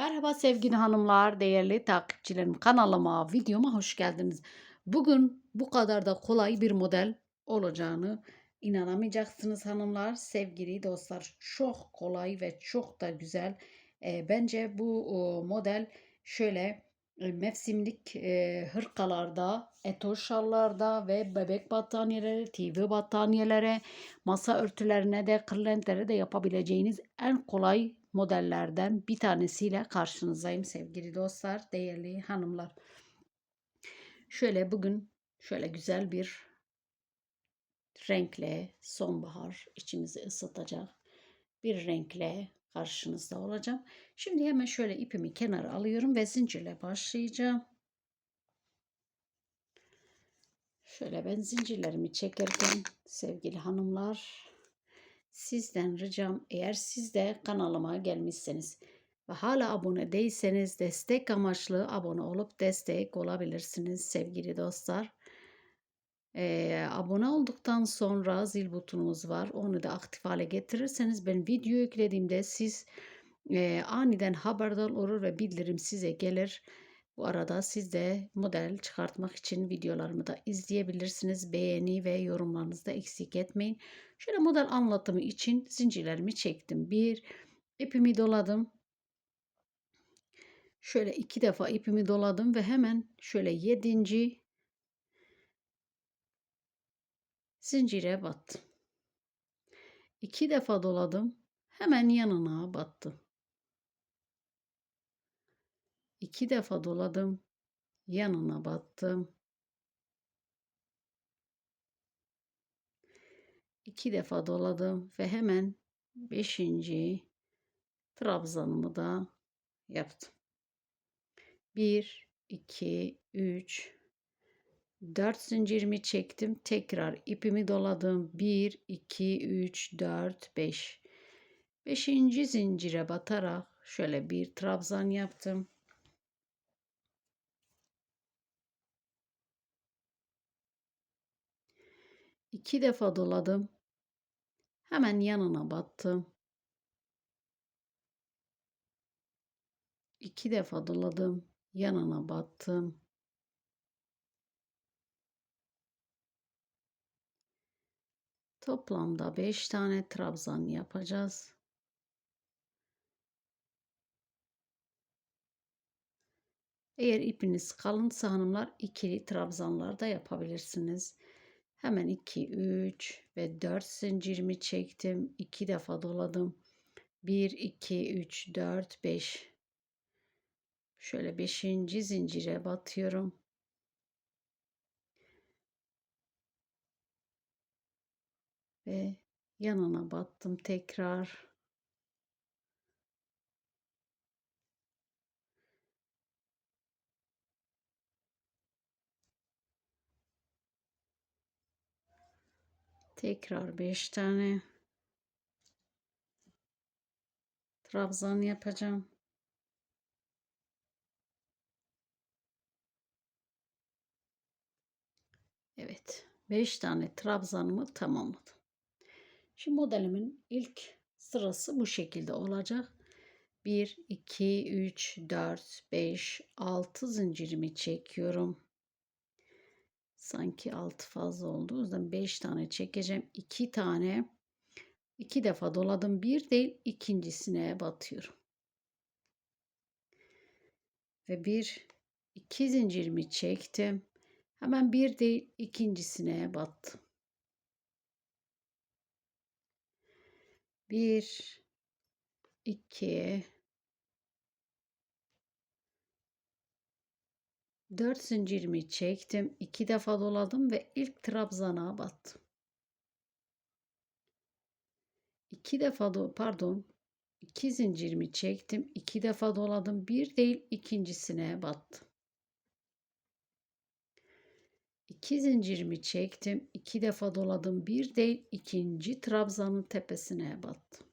Merhaba sevgili hanımlar, değerli takipçilerim. Kanalıma, videoma hoş geldiniz. Bugün bu kadar da kolay bir model olacağını inanamayacaksınız hanımlar, sevgili dostlar. Çok kolay ve çok da güzel. E, bence bu o, model şöyle e, mevsimlik e, hırkalarda, eto şallarda ve bebek battaniyeleri, TV battaniyelere, masa örtülerine de, kırlentlere de yapabileceğiniz en kolay modellerden bir tanesiyle karşınızdayım sevgili dostlar, değerli hanımlar. Şöyle bugün şöyle güzel bir renkle sonbahar içimizi ısıtacak bir renkle karşınızda olacağım. Şimdi hemen şöyle ipimi kenara alıyorum ve zincirle başlayacağım. Şöyle ben zincirlerimi çekerken sevgili hanımlar sizden ricam eğer siz de kanalıma gelmişseniz ve hala abone değilseniz destek amaçlı abone olup destek olabilirsiniz sevgili dostlar. Ee, abone olduktan sonra zil butonumuz var. Onu da aktif hale getirirseniz ben video yüklediğimde siz e, aniden haberdar olur ve bildirim size gelir. Bu arada siz de model çıkartmak için videolarımı da izleyebilirsiniz. Beğeni ve yorumlarınızı da eksik etmeyin. Şöyle model anlatımı için zincirlerimi çektim. Bir, ipimi doladım. Şöyle iki defa ipimi doladım ve hemen şöyle yedinci zincire battım. İki defa doladım. Hemen yanına battım. İki defa doladım. Yanına battım. İki defa doladım ve hemen beşinci trabzanımı da yaptım. Bir, iki, üç, dört zincirimi çektim. Tekrar ipimi doladım. Bir, iki, üç, dört, beş. Beşinci zincire batarak şöyle bir trabzan yaptım. İki defa doladım. Hemen yanına battım. İki defa doladım. Yanına battım. Toplamda 5 tane trabzan yapacağız. Eğer ipiniz kalınsa hanımlar ikili trabzanlar da yapabilirsiniz. Hemen 2, 3 ve 4 zincirimi çektim. 2 defa doladım. 1, 2, 3, 4, 5. Şöyle 5. zincire batıyorum. Ve yanına battım tekrar. Tekrar 5 tane trabzan yapacağım. Evet. 5 tane trabzanımı tamamladım. Şimdi modelimin ilk sırası bu şekilde olacak. 1, 2, 3, 4, 5, 6 zincirimi çekiyorum. Sanki 6 fazla oldu. O yüzden 5 tane çekeceğim. 2 tane 2 defa doladım. Bir değil ikincisine batıyorum. Ve bir iki zincirimi çektim. Hemen bir değil ikincisine battım. Bir, iki, dört zincirimi çektim. iki defa doladım ve ilk trabzana battım. İki defa do pardon iki zincirimi çektim. iki defa doladım. Bir değil ikincisine battım. 2 zincirimi çektim. 2 defa doladım. Bir değil ikinci trabzanın tepesine battım.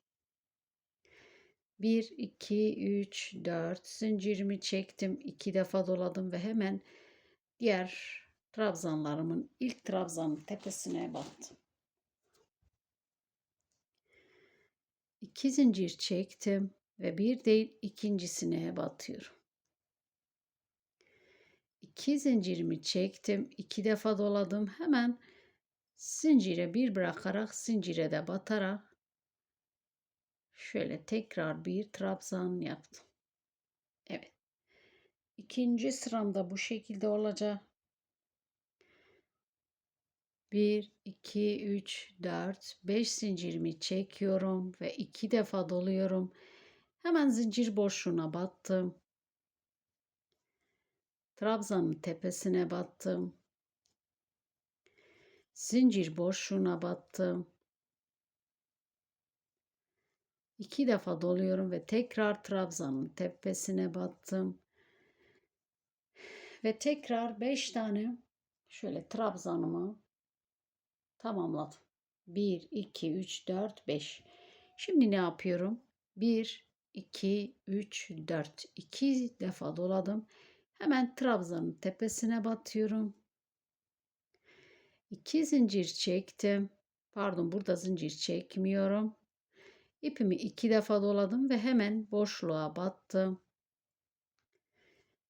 1, 2, 3, 4 zincirimi çektim. 2 defa doladım ve hemen diğer trabzanlarımın ilk trabzanın tepesine battım. 2 zincir çektim. ve bir değil ikincisine batıyorum. İki zincirimi çektim. iki defa doladım. Hemen zincire bir bırakarak zincire de batarak şöyle tekrar bir trabzan yaptım. Evet. İkinci sıramda bu şekilde olacak. 1, 2, 3, 4, 5 zincirimi çekiyorum ve iki defa doluyorum. Hemen zincir boşluğuna battım. Trabzanın tepesine battım. Zincir boşluğuna battım. İki defa doluyorum ve tekrar trabzanın tepesine battım. Ve tekrar 5 tane şöyle trabzanımı tamamladım. 1, 2, 3, 4, 5. Şimdi ne yapıyorum? 1, 2, 3, 4. 2 defa doladım. Hemen trabzanın tepesine batıyorum. 2 zincir çektim. Pardon burada zincir çekmiyorum. İpimi iki defa doladım ve hemen boşluğa battım.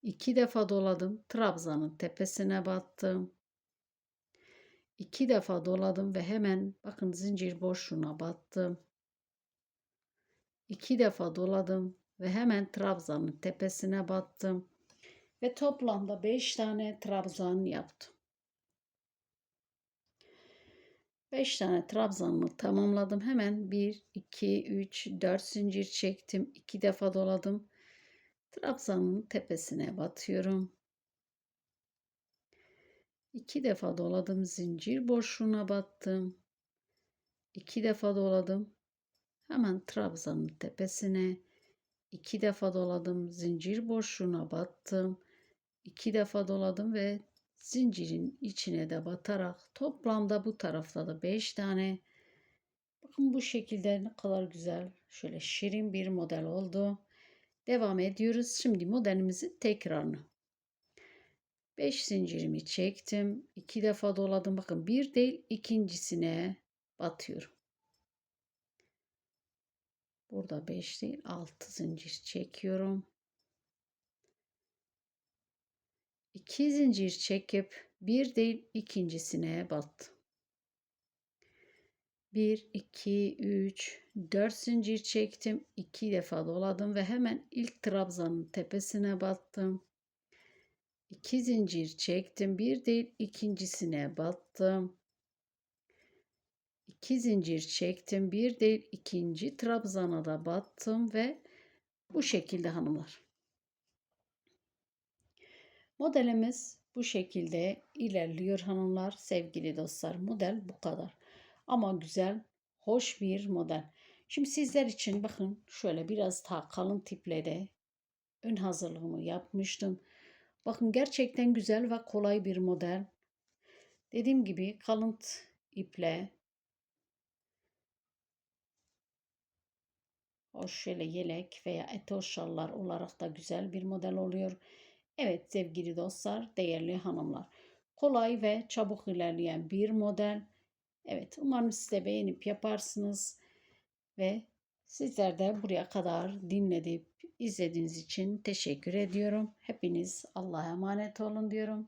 İki defa doladım. Trabzanın tepesine battım. İki defa doladım ve hemen bakın zincir boşluğuna battım. İki defa doladım ve hemen trabzanın tepesine battım. Ve toplamda 5 tane trabzan yaptım. 5 tane trabzanımı tamamladım. Hemen 1, 2, 3, 4 zincir çektim. 2 defa doladım. Trabzanın tepesine batıyorum. 2 defa doladım. Zincir boşluğuna battım. 2 defa doladım. Hemen trabzanın tepesine 2 defa doladım. Zincir boşluğuna battım. 2 defa doladım ve zincirin içine de batarak toplamda bu tarafta da 5 tane bakın bu şekilde ne kadar güzel şöyle şirin bir model oldu. Devam ediyoruz. Şimdi modelimizin tekrarını. 5 zincirimi çektim. 2 defa doladım. Bakın bir değil ikincisine batıyorum. Burada 5 değil 6 zincir çekiyorum. 2 zincir çekip bir değil ikincisine battım. 1 2 3 4 zincir çektim. 2 defa doladım ve hemen ilk trabzanın tepesine battım. 2 zincir çektim. Bir değil ikincisine battım. 2 zincir çektim. Bir değil ikinci trabzana da battım ve bu şekilde hanımlar. Modelimiz bu şekilde ilerliyor hanımlar, sevgili dostlar. Model bu kadar. Ama güzel, hoş bir model. Şimdi sizler için bakın şöyle biraz daha kalın tiple de ön hazırlığımı yapmıştım. Bakın gerçekten güzel ve kolay bir model. Dediğim gibi kalın iple hoş şöyle yelek veya etoş şallar olarak da güzel bir model oluyor. Evet sevgili dostlar, değerli hanımlar. Kolay ve çabuk ilerleyen bir model. Evet umarım siz de beğenip yaparsınız. Ve sizler de buraya kadar dinledip izlediğiniz için teşekkür ediyorum. Hepiniz Allah'a emanet olun diyorum.